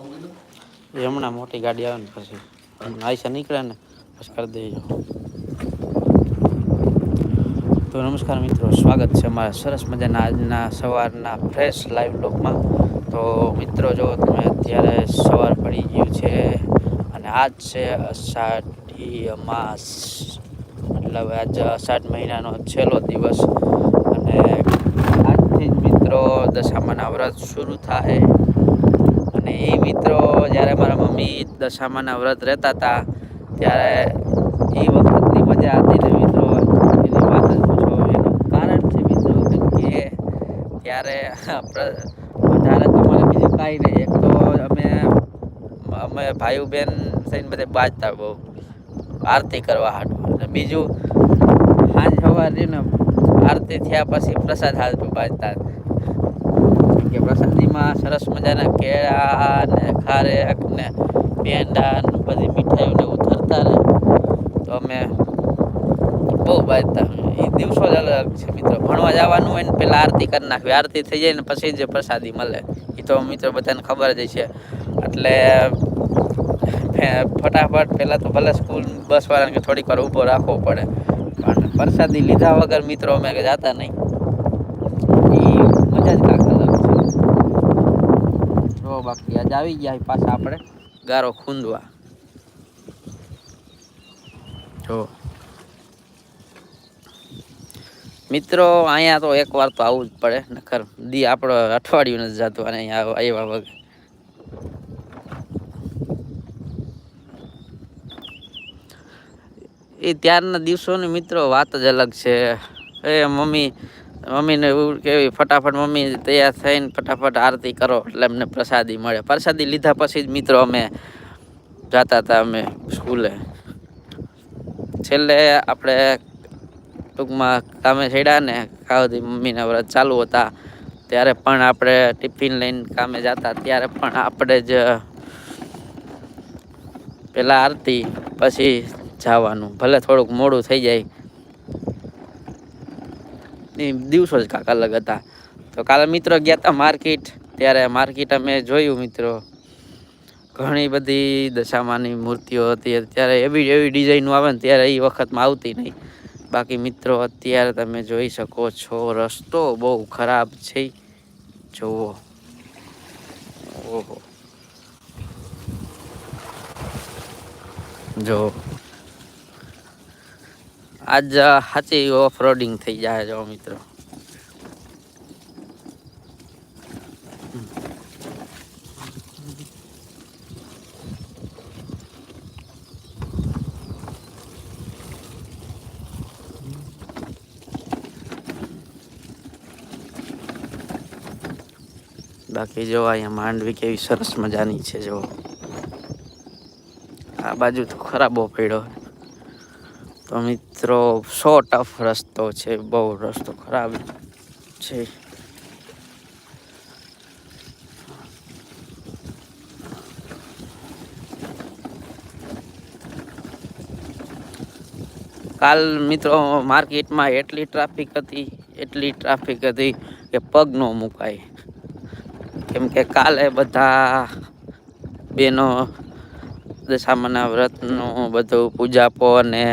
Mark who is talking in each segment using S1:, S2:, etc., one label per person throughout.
S1: એ હમણાં મોટી ગાડી આવે ને પછી. આયસા નીકળે ને પછી કરી દેજો. તો નમસ્કાર મિત્રો, સ્વાગત છે અમારા સરસ મજાના આજના સવારના ફ્રેશ લાઈવ બ્લોગમાં તો મિત્રો, જો તમે અત્યારે સવાર પડી ગયું છે અને આજ છે અષાઢી અમાસ મતલબ આજ અષાઢ મહિનાનો છેલ્લો દિવસ. અને આજથી જ મિત્રો દશામાના વ્રત શરૂ થાય. અને એ મિત્રો જ્યારે મારા મમ્મી દશામાના વ્રત રહેતા હતા, ત્યારે એ વખતની મજા હતી ને મિત્રો? એની વાત જ પૂછો. એનું કારણ છે મિત્રો કે ત્યારે વધારે તો મને બીજું કાંઈ નહીં. એક તો અમે અમે ભાઈ બહેન થઈને બધે બાજતા બહુ. આરતી કરવા હાટું. બીજું, સાંજ સવારે ને આરતી થયા પછી પ્રસાદ હાથ બાજતા કે પ્રસાદીમાં સરસ મજાના કેળા ને ખારેક ને પેંડા ને બધી મીઠાઈઓ ને એવું ધરતા ને તો અમે બહુ બાજતા એ દિવસો જ અલગ છે મિત્રો. ભણવા જવાનું હોય ને પહેલાં આરતી કરી નાખવી. આરતી થઈ જાય ને પછી જ પ્રસાદી મળે. એ તો મિત્રો બધાને ખબર જ છે એટલે ફટાફટ પહેલાં તો ભલે સ્કૂલ બસવાળાને થોડીક વાર ઊભો રાખવો પડે. પણ પ્રસાદી લીધા વગર મિત્રો અમે જાતા નહીં એ મજા જ કાંક અલગ છે જો બાકી આજ આવી ગયા પાછા આપણે. ગારો ખૂંદવા. જો. મિત્રો, અહીંયા તો એક વાર તો આવવું જ પડે નખર દી આપણો અઠવાડિયું નથી જતું અને અહીંયા આવ- આવ્યા વગર. એ ત્યારના દિવસોની મિત્રો વાત જ અલગ છે. એ મમ્મી મમ્મીને એવું કેવી, ફટાફટ મમ્મી તૈયાર થઈને ફટાફટ આરતી કરો, એટલે અમને પ્રસાદી મળે. પ્રસાદી લીધા પછી જ મિત્રો અમે જતા હતા અમે સ્કૂલે. છેલ્લે આપણે ટૂંકમાં કામે છેડ્યા ને કાવથી મમ્મીના વ્રત ચાલુ હતા. ત્યારે પણ આપણે ટિફિન લઈને કામે જતા, ત્યારે પણ આપણે જ પહેલાં આરતી પછી જવાનું. ભલે થોડુંક મોડું થઈ જાય એ દિવસો જ કાંક અલગ હતા. તો કાલે મિત્રો ગયા હતા માર્કેટ. ત્યારે માર્કેટ અમે જોયું મિત્રો. ઘણી બધી દશામાની મૂર્તિઓ હતી. અત્યારે એવી એવી ડિઝાઇનો આવે ને ત્યારે એ વખતમાં આવતી નહીં બાકી મિત્રો, અત્યારે તમે જોઈ શકો છો, રસ્તો બહુ ખરાબ છે. જુઓ. ઓહો. જો આજ સાચી ઓફ રોડિંગ થઈ જાય જો મિત્રો. બાકી જો અહીંયા માંડવી કેવી સરસ મજાની છે જો. આ બાજુ તો ખરાબો પડ્યો. તો મિત્રો સો ટફ રસ્તો છે, બહુ રસ્તો ખરાબ છે. કાલ મિત્રો, માર્કેટમાં એટલી ટ્રાફિક હતી, એટલી ટ્રાફિક હતી કે પગ ન મુકાય. કેમ કે કાલે બધા બેનો દશામાના વ્રતનું બધું પૂજાપો ને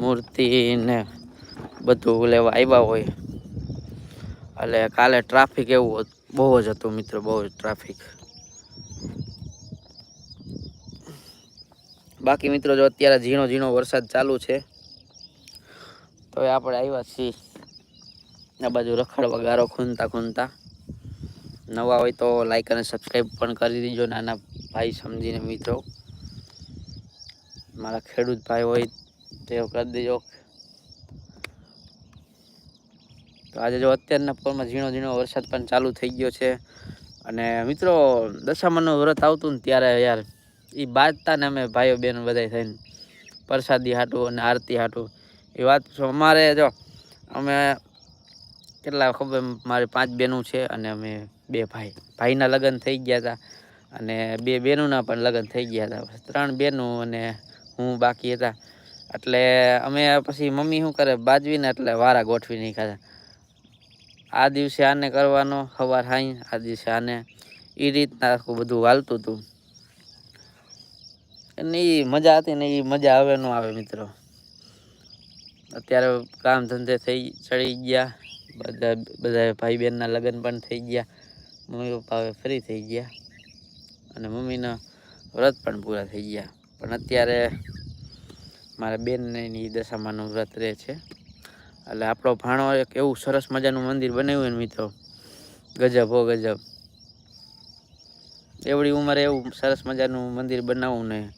S1: મૂર્તિ ને બધું લેવા આવ્યા હોય. એટલે કાલે ટ્રાફિક એવું બહુ જ હતું મિત્રો, બહુ જ ટ્રાફિક બાકી મિત્રો જો અત્યારે ઝીણો ઝીણો વરસાદ ચાલુ છે, તો એ આપણે આવ્યા છીએ. આ બાજુ રખડ વગારો ખૂનતા ખૂનતા. નવા હોય તો લાઈક અને સબસ્ક્રાઈબ પણ કરી દીજો નાના ભાઈ સમજીને મિત્રો. મારા ખેડૂત ભાઈ હોય તે કરી દેજો. તો આજે જો અત્યારના પોરમાં ઝીણો ઝીણો વરસાદ પણ ચાલુ થઈ ગયો છે. અને મિત્રો, દશામાનું વ્રત આવતું ને ત્યારે યાર એ બાજતા ને અમે ભાઈઓ બહેનો બધા થઈને પ્રસાદી હાટું અને આરતી હાટું. એ વાત. અમારે જો, અમે કેટલા ખબર મારે પાંચ બહેનું છે અને અમે બે ભાઈ. ભાઈના લગ્ન થઈ ગયા હતા અને બે બહેનોના પણ લગ્ન થઈ ગયા હતા ત્રણ બહેનો અને હું બાકી હતા. એટલે અમે પછી મમ્મી શું કરે, બાજવીને એટલે વારા ગોઠવી નહીં ખાતા આ દિવસે આને કરવાનો સવાર હાઈ, આ દિવસે આને. એ રીતના આખું બધું વાલતું હતું. અને એ મજા હતી ને એ મજા હવે ન આવે મિત્રો. અત્યારે કામ ધંધે થઈ ચડી ગયા. બધા બધા ભાઈ બહેનના લગ્ન પણ થઈ ગયા. મમ્મી પપ્પા હવે ફ્રી થઈ ગયા. અને મમ્મીના વ્રત પણ પૂરા થઈ ગયા. પણ અત્યારે મારા બેનને એની દશામાનું વ્રત રહે છે. એટલે આપણો ભાણો એક એવું સરસ મજાનું મંદિર બનાવ્યું ને મિત્રો. ગજબ હો ગજબ. એવડી ઉંમરે એવું સરસ મજાનું મંદિર બનાવવું ને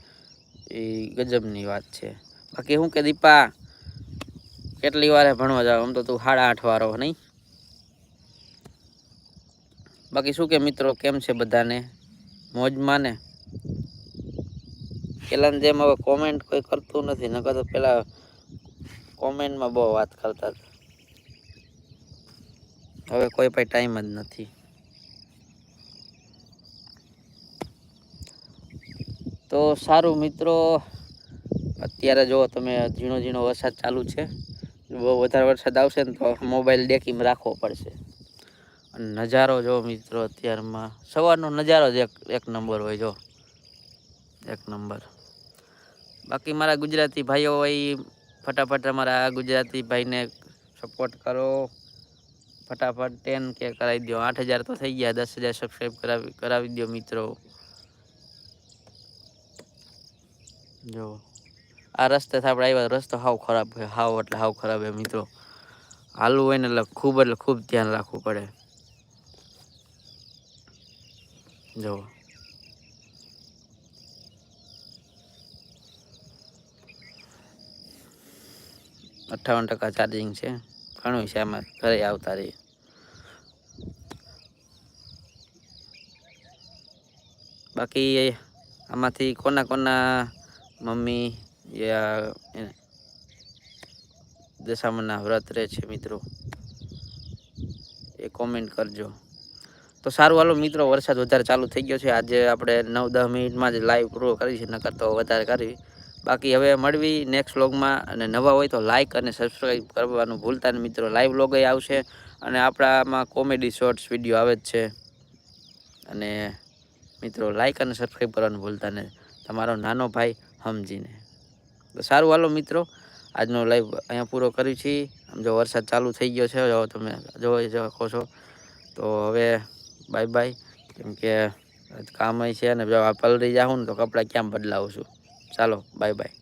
S1: એ ગજબની વાત છે. બાકી શું કે દીપા, કેટલી વારે ભણવા જાવ? આમ તો તું સાડા આઠ વારો, નહીં? બાકી શું કે મિત્રો, કેમ છે બધાને? મોજમાં ને? પેલાની જેમ હવે કોમેન્ટ કોઈ કરતું નથી, નકર તો પેલા કોમેન્ટમાં બહુ વાત કરતા હતા. હવે કોઈ પાસે ટાઈમ જ નથી. તો સારું મિત્રો, અત્યારે જો તમે ઝીણો ઝીણો વરસાદ ચાલુ છે. બહુ વધારે વરસાદ આવશે ને તો મોબાઈલ ડેકીમાં રાખવો પડશે. અને નજારો જો મિત્રો, અત્યારમાં સવારનો નજારો જ એક એક નંબર હોય જો. એક નંબર બાકી મારા ગુજરાતી ભાઈઓ હોય ફટાફટ અમારા ગુજરાતી ભાઈને સપોર્ટ કરો. ફટાફટ ટેન કે કરાવી દો આઠ હજાર તો થઈ ગયા. દસ હજાર સબસ્ક્રાઈબ કરાવી કરાવી દો મિત્રો. જો. આ રસ્તે આપણે આવ્યા. રસ્તો હાવ ખરાબ છે. હાવ એટલે હાવ ખરાબ છે મિત્રો. હાલવું હોય ને એટલે ખૂબ એટલે ખૂબ ધ્યાન રાખવું પડે. જો. અઠ્ઠાવન ટકા ચાર્જિંગ છે. ઘણું છે આમાં, ઘરે આવતા રહીએ. બાકી આમાંથી કોના કોના મમ્મી દશામાના વ્રત રહે છે મિત્રો, એ કોમેન્ટ કરજો. તો સારું, હાલો મિત્રો, વરસાદ વધારે ચાલુ થઈ ગયો છે. આજે આપણે નવ દસ મિનિટમાં જ લાઈવ પૂરો કરી છે, નકર તો વધારે કરવી બાકી હવે મળવી નેક્સ્ટ વ્લોગમાં અને નવા હોય તો લાઇક અને સબસ્ક્રાઈબ કરવાનું ભૂલતા નહીં મિત્રો. લાઈવ વ્લોગ આવશે અને આપણામાં કોમેડી શોર્ટ્સ વીડિયો આવે જ છે. અને મિત્રો લાઇક અને સબસ્ક્રાઈબ કરવાનું ભૂલતા નહીં. તમારો નાનો ભાઈ સમજીને. તો સારું હાલો મિત્રો. આજનો લાઈવ અહીંયા પૂરો કર્યું છીએ આમ જો વરસાદ ચાલુ થઈ ગયો છે, જો તમે જોઈ શકો છો. તો હવે બાય બાય કેમ કે કામ છે અને જો આ પલરી જાઉં ને તો કપડાં ક્યાં બદલાવું છું? ચાલો બાય બાય